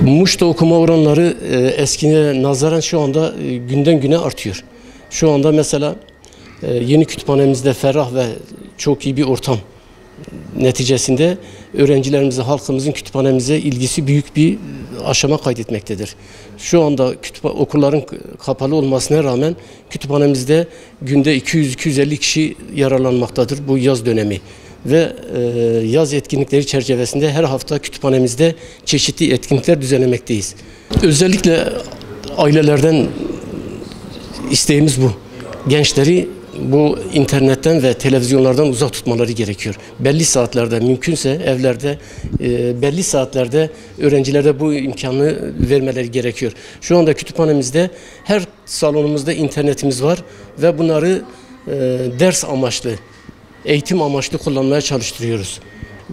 Muş'ta okuma oranları e, eskiye nazaran şu anda e, günden güne artıyor. Şu anda mesela e, yeni kütüphanemizde ferah ve çok iyi bir ortam neticesinde öğrencilerimize, halkımızın kütüphanemize ilgisi büyük bir aşama kaydetmektedir. Şu anda okulların kapalı olmasına rağmen kütüphanemizde günde 200-250 kişi yararlanmaktadır bu yaz dönemi. Ve e, yaz etkinlikleri çerçevesinde her hafta kütüphanemizde çeşitli etkinlikler düzenlemekteyiz. Özellikle ailelerden isteğimiz bu. Gençleri bu internetten ve televizyonlardan uzak tutmaları gerekiyor. Belli saatlerde mümkünse evlerde e, belli saatlerde öğrencilere bu imkanı vermeleri gerekiyor. Şu anda kütüphanemizde her salonumuzda internetimiz var ve bunları e, ders amaçlı, eğitim amaçlı kullanmaya çalıştırıyoruz.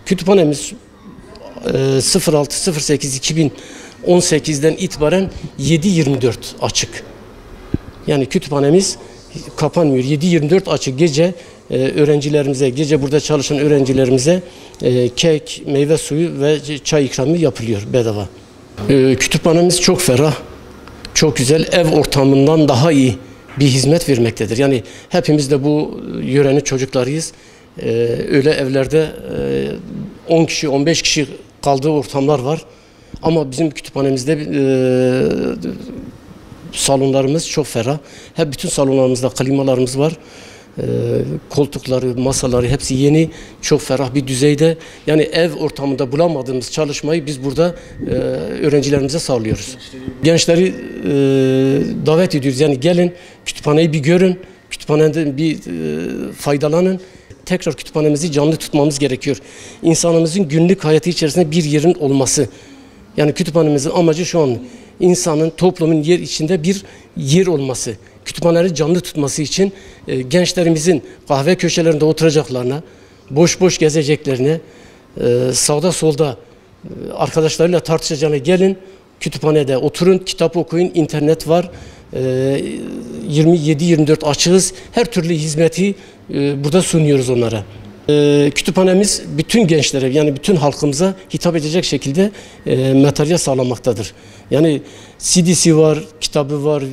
Kütüphanemiz e, 06 2018'den itibaren 7-24 açık. Yani kütüphanemiz kapanmıyor. 7-24 açık gece e, öğrencilerimize, gece burada çalışan öğrencilerimize e, kek, meyve suyu ve çay ikramı yapılıyor bedava. E, kütüphanemiz çok ferah, çok güzel, ev ortamından daha iyi bir hizmet vermektedir. Yani hepimiz de bu yörenin çocuklarıyız. E, öyle evlerde e, 10 kişi, 15 kişi kaldığı ortamlar var. Ama bizim kütüphanemizde e, salonlarımız çok ferah. Hep bütün salonlarımızda klimalarımız var. Ee, koltukları, masaları hepsi yeni, çok ferah bir düzeyde. Yani ev ortamında bulamadığımız çalışmayı biz burada e, öğrencilerimize sağlıyoruz. Gençleri e, davet ediyoruz. Yani gelin kütüphaneyi bir görün, kütüphaneden bir e, faydalanın. Tekrar kütüphanemizi canlı tutmamız gerekiyor. İnsanımızın günlük hayatı içerisinde bir yerin olması. Yani kütüphanemizin amacı şu an insanın, toplumun yer içinde bir yer olması. Kütüphaneleri canlı tutması için e, gençlerimizin kahve köşelerinde oturacaklarına, boş boş gezeceklerine, e, sağda solda e, arkadaşlarıyla tartışacağına gelin, kütüphanede oturun, kitap okuyun, internet var. E, 27-24 açığız. Her türlü hizmeti e, burada sunuyoruz onlara. Ee, kütüphanemiz bütün gençlere yani bütün halkımıza hitap edecek şekilde e, materyal sağlamaktadır. Yani CD'si var, kitabı var,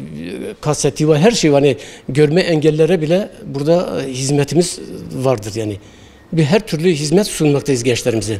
kaseti var, her şey var. Yani görme engellere bile burada e, hizmetimiz vardır yani. Bir her türlü hizmet sunmaktayız gençlerimize.